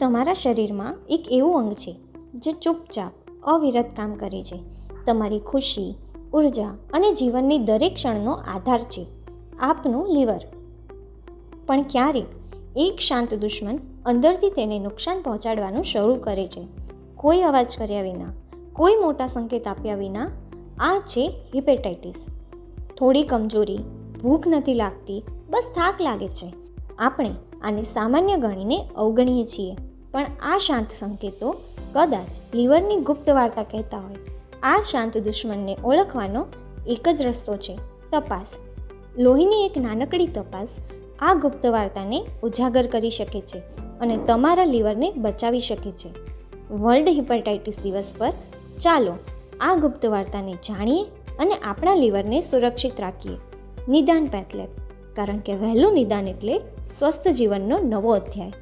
તમારા શરીરમાં એક એવું અંગ છે, જે ચૂપચાપ, અવિરત કામ કરે છે. તમારી ખુશી, ઊર્જા અને જીવનની દરેક ક્ષણનો આધાર છે. આપનું લીવર. પણ ક્યારેક એક શાંત દુશ્મન અંદરથી તેને નુકસાન પહોંચાડવાનું શરૂ કરે છે. કોઈ અવાજ કર્યા વિના, કોઈ મોટા સંકેત આપ્યા વિના, આ છે હિપેટાઇટિસ. થોડી કમજોરી, ભૂખ નથી લાગતી, બસ થાક લાગે છે. આપણે આને સામાન્ય ગણીને અવગણીએ છીએ. પણ આ શાંત સંકેતો કદાચ લીવરની ગુપ્ત વાર્તા કહેતા હોય. આ શાંત દુશ્મનને ઓળખવાનો એક જ રસ્તો છે તપાસ. લોહીની એક નાનકડી તપાસ આ ગુપ્ત વાર્તાને ઉજાગર કરી શકે છે અને તમારા લીવરને બચાવી શકે છે. વર્લ્ડ હિપેટાઇટિસ દિવસ પર ચાલો આ ગુપ્ત વાર્તાને જાણીએ અને આપણા લીવરને સુરક્ષિત રાખીએ. નિદાન પેથલેબ. કારણ કે વહેલું નિદાન એટલે સ્વસ્થ જીવનનો નવો અધ્યાય.